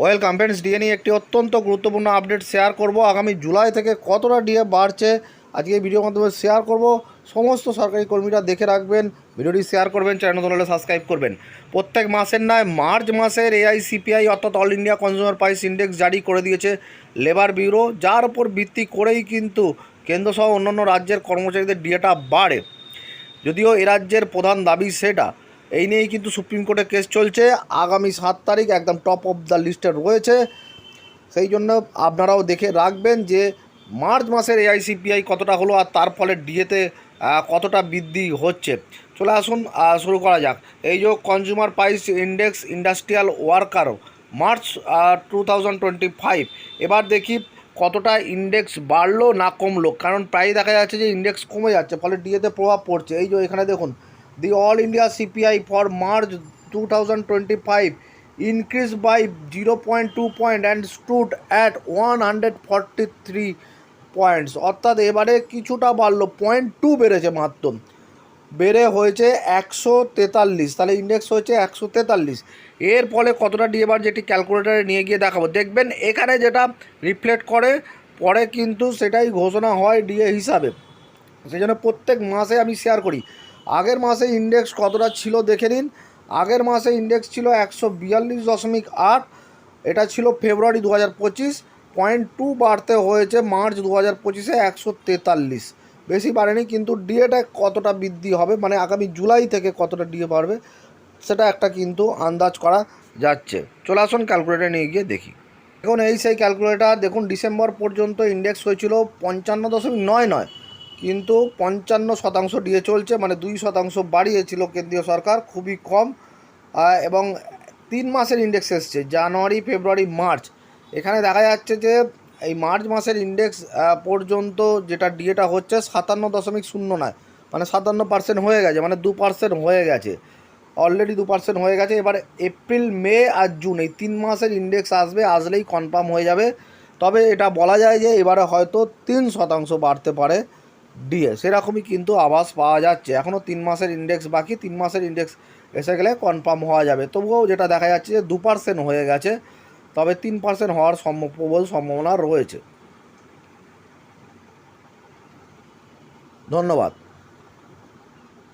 Well কম্পেন্স DA নিয়ে একটি অত্যন্ত গুরুত্বপূর্ণ আপডেট শেয়ার করব। আগামী জুলাই থেকে কতটা ডিএ বাড়ছে, আজকে ভিডিওর মাধ্যমে শেয়ার করব। সমস্ত সরকারি কর্মীরা দেখে রাখবেন ভিডিওটি শেয়ার করবেন চ্যানেল নতুন হলে সাবস্ক্রাইব করবেন। প্রত্যেক মাসের নয় মার্চ মাসের এআইসিপিআই অর্থাৎ all India consumer price index জারি করে দিয়েছে লেবার ব্যুরো যার উপর ভিত্তি করেই কিন্তু কেন্দ্রসহ অন্যান্য রাজ্যের কর্মচারীদের ডিএটা বাড়ে। যদিও এ রাজ্যের প্রধান দাবি সেটা এই নিয়েই কিন্তু সুপ্রিম কোর্টে কেস চলছে। আগামী সাত তারিখ একদম টপ অফ দ্য লিস্টে রয়েছে। সেই জন্য আপনারাও দেখে রাখবেন যে মার্চ মাসের এআইসিপিআই কতটা হলো আর তার ফলে ডিএতে কতটা বৃদ্ধি হচ্ছে। চলে আসুন শুরু করা যাক। এই যে consumer price index industrial worker March to এবার দেখি কতটা ইন্ডেক্স বাড়লো না কমলো। কারণ প্রায় দেখা যাচ্ছে যে ইন্ডেক্স কমে যাচ্ছে, ফলে ডিএতে প্রভাব পড়ছে। এই যে এখানে দেখুন twenty five increase by zero point two point and stood at one hundred forty three points অর্থাৎ এবারে কিছুটা বাড়লো পয়েন্ট টু বেড়েছে মাত্র। বেড়ে হয়েছে একশো তেতাল্লিশ, তাহলে ইন্ডেক্স হয়েছে একশো তেতাল্লিশ। এর ফলে কতটা ডিএবার যেটি ক্যালকুলেটারে নিয়ে গিয়ে দেখাবো। দেখবেন, এখানে যেটা রিফ্লেক্ট করে, পরে কিন্তু সেটাই ঘোষণা হয় ডিএ হিসাবে। সেই জন্য প্রত্যেক মাসে আমি শেয়ার করি। আগের মাসে ইন্ডেক্স কতটা ছিল দেখে নিন। আগের মাসে ইন্ডেক্স ছিল একশো বিয়াল্লিশ দশমিক আট, এটা ছিল ফেব্রুয়ারি দু হাজার পঁচিশ পয়েন্ট টু বাড়তে হয়েছে মার্চ দু হাজার পঁচিশে একশো তেতাল্লিশ। বেশি বাড়েনি, কিন্তু ডিএটা কতটা বৃদ্ধি হবে মানে আগামী জুলাই থেকে কতটা ডিএ বাড়বে, সেটা একটা কিন্তু আন্দাজ করা যাচ্ছে। চলে আসুন ক্যালকুলেটার নিয়ে গিয়ে দেখি। এখন এই সেই ক্যালকুলেটার দেখুন, ডিসেম্বর পর্যন্ত ইন্ডেক্স হয়েছিল পঞ্চান্ন দশমিক নয় নয়। কিন্তু পঞ্চান্ন শতাংশ ডিএ চলছে মানে দুই শতাংশ বাড়িয়েছিল কেন্দ্রীয় সরকার, খুবই কম। এবং তিন মাসের ইন্ডেক্স এসছে, জানুয়ারি, ফেব্রুয়ারি, মার্চ। এখানে দেখা যাচ্ছে যে এই মার্চ মাসের ইন্ডেক্স পর্যন্ত যেটা ডিএটা হচ্ছে সাতান্ন দশমিক শূন্য নয় মানে সাতান্ন পার্সেন্ট হয়ে গেছে মানে দু পার্সেন্ট হয়ে গেছে। অলরেডি দু পার্সেন্ট হয়ে গেছে, এবার এপ্রিল মে আর জুন এই তিন মাসের ইন্ডেক্স আসবে, আসলেই কনফার্ম হয়ে যাবে। তবে এটা বলা যায় যে এবারে হয়তো তিন শতাংশ বাড়তে পারে। ডিএ সেরকমই কিন্তু আবাস পাওয়া যাচ্ছে। এখনও তিন মাসের ইন্ডেক্স বাকি, তিন মাসের ইন্ডেক্স এসে গেলে কনফার্ম হওয়া যাবে। তবুও যেটা দেখা যাচ্ছে যে দু পার্সেন্ট হয়ে গেছে, তবে তিন পার্সেন্ট হওয়ার প্রবল সম্ভাবনা রয়েছে। ধন্যবাদ।